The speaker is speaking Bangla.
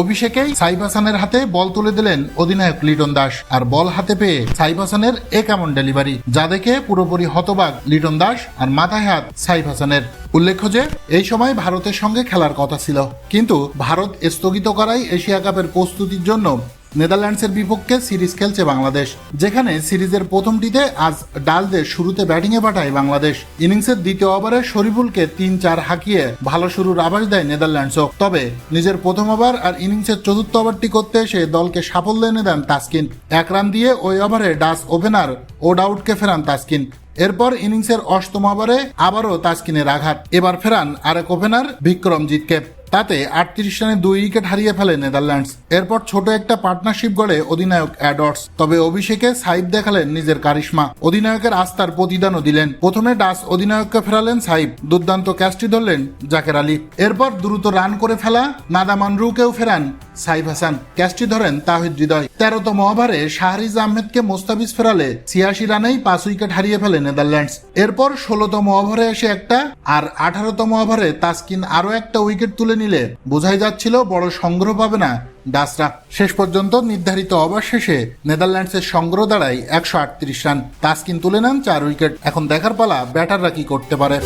অভিষেকেই সাইবাসানের হাতে বল তুলে দিলেন অধিনায়ক লিটন দাস। আর বল হাতে পেয়ে সাইবাসানের এ কেমন ডেলিভারি, যা দেখে পুরোপুরি হতবাক লিটন দাস আর মাথায় হাত সাইবাসানের। উল্লেখ্য যে, এই সময় ভারতের সঙ্গে খেলার কথা ছিল। কিন্তু ভারত স্থগিত করাই এশিয়া কাপের প্রস্তুতির জন্য নেদারল্যান্ডসের বিপক্ষে সিরিজ খেলছে বাংলাদেশ। যেখানে সিরিজের প্রথমটিতে আজ ডালদের শুরুতে ব্যাটিংয়ে পাঠায় বাংলাদেশ। ইনিংসের দ্বিতীয় ওভারে শরীফুলকে তিন চার হাঁকিয়ে ভালো শুরুর আভাস দেয় নেদারল্যান্ডসও। তবে নিজের প্রথম ওভার আর ইনিংসের চতুর্থ ওভারটি করতে এসে দলকে সাফল্য এনে দেন তাসকিন। এক রান দিয়ে ওই ওভারে ডাস ওপেনার ও ডাউটকে ফেরান তাসকিন। এরপর ইনিংসের অষ্টম ওভারে আবারও তাসকিনের আঘাত। এবার ফেরান আরেক ওপেনার বিক্রমজিৎকে। তাতে আটত্রিশ রানে দুই উইকেট হারিয়ে ফেলে নেদারল্যান্ডস। এরপর ছোট একটা পার্টনারশিপ গড়ে অধিনায়ক অ্যাডর্স তবে অভিষেকে সাইব দেখালেন নিজের কারিশমা। অধিনায়কের আস্থার প্রতিদানও দিলেন। প্রথমে ডাস অধিনায়ককে ফেরালেন সাইব। দুর্দান্ত ক্যাচটি ধরলেন জাকের আলী। এরপর দ্রুত রান করে ফেলা নাদা মানরুকেও ফেরান সাইব হাসান। ক্যাচটি ধরেন তাহিদ হৃদয়। তেরোতম ওভারে শাহরিজ আহমেদকে মোস্তাফিজ ফেরালে ছিয়াশি রানেই পাঁচ উইকেট হারিয়ে ফেলে নেদারল্যান্ডস। এরপর ষোলোতম ওভারে এসে একটা আর আঠারোতম ওভারে তাসকিন আরও একটা উইকেট তুলে নিলে বোঝাই যাচ্ছিল বড় সংগ্রহ পাবে না ডাসরা শেষ পর্যন্ত নির্ধারিত ওভার শেষে নেদারল্যান্ডসের সংগ্রহ দাঁড়ায় একশো আটত্রিশ রান। তাস্কিন তুলে নেন চার উইকেট। এখন দেখার পালা ব্যাটাররা কি করতে পারে?